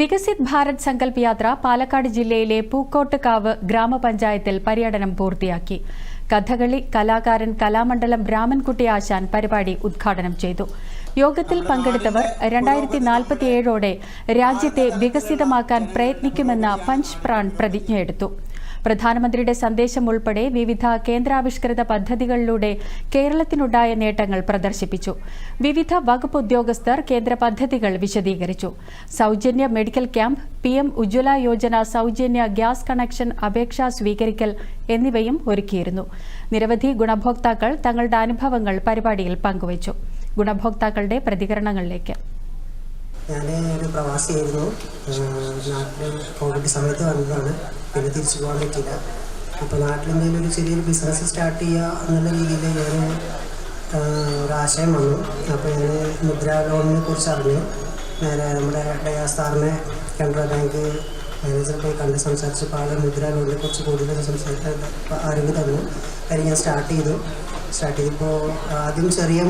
വികസിത് ഭാരത് സങ്കല്പ് യാത്ര പാലക്കാട് ജില്ലയിലെ പൂക്കോട്ടുകാവ് ഗ്രാമപഞ്ചായത്തിൽ പര്യടനം പൂർത്തിയാക്കി. കഥകളി കലാകാരൻ കലാമണ്ഡലം രാമൻകുട്ടി ആശാൻ പരിപാടി ഉദ്ഘാടനം ചെയ്തു. യോഗത്തിൽ പങ്കെടുത്തവർ രണ്ടായിരത്തി നാൽപ്പത്തിയേഴോടെ രാജ്യത്തെ വികസിതമാക്കാൻ പ്രയത്നിക്കുമെന്ന പഞ്ച് പ്രാൺ പ്രതിജ്ഞയെടുത്തു. പ്രധാനമന്ത്രിയുടെ സന്ദേശം ഉൾപ്പെടെ വിവിധ കേന്ദ്രാവിഷ്കൃത പദ്ധതികളിലൂടെ കേരളത്തിനുണ്ടായ നേട്ടങ്ങൾ പ്രദർശിപ്പിച്ചു. വിവിധ വകുപ്പ് ഉദ്യോഗസ്ഥർ കേന്ദ്ര പദ്ധതികൾ വിശദീകരിച്ചു. സൗജന്യ medical camp P M Ujjwala Yojana സൗജന്യ ഗ്യാസ് കണക്ഷൻ അപേക്ഷ സ്വീകരിക്കൽ എന്നിവയും ഒരുക്കിയിരുന്നു. നിരവധി ഗുണഭോക്താക്കൾ തങ്ങളുടെ അനുഭവങ്ങൾ പരിപാടിയിൽ പങ്കുവച്ചു. ഗുണഭോക്താക്കളുടെ പ്രതികരണങ്ങളിലേക്ക്. ഞാൻ ഒരു പ്രവാസിയായിരുന്നു നാട്ടിൽ കോവിഡ് സമയത്ത് വന്നതാണ്. പിന്നെ തിരിച്ചു പോകാൻ പറ്റില്ല അപ്പോൾ നാട്ടിൽ എന്തെങ്കിലും ഒരു ചെറിയൊരു ബിസിനസ് സ്റ്റാർട്ട് ചെയ്യുക എന്നുള്ള രീതിയിൽ ഞാൻ ഒരാശയം വന്നു. അപ്പോൾ ഞാൻ മുദ്രാ ലോണിനെ കുറിച്ച് അറിഞ്ഞു. നേരെ നമ്മുടെ ഡയാസ് സാറിനെ കാനറ ബാങ്ക് മാനേജർ പോയി കണ്ട് സംസാരിച്ചപ്പോൾ ആൾ മുദ്രാ ലോണിനെ കുറിച്ച് കൂടുതൽ സംസാരിക്കാൻ അറിവ് തന്നു. കാര്യം ഞാൻ സ്റ്റാർട്ട് ചെയ്തു. സ്റ്റാർട്ട് ചെയ്തപ്പോൾ ആദ്യം ചെറിയ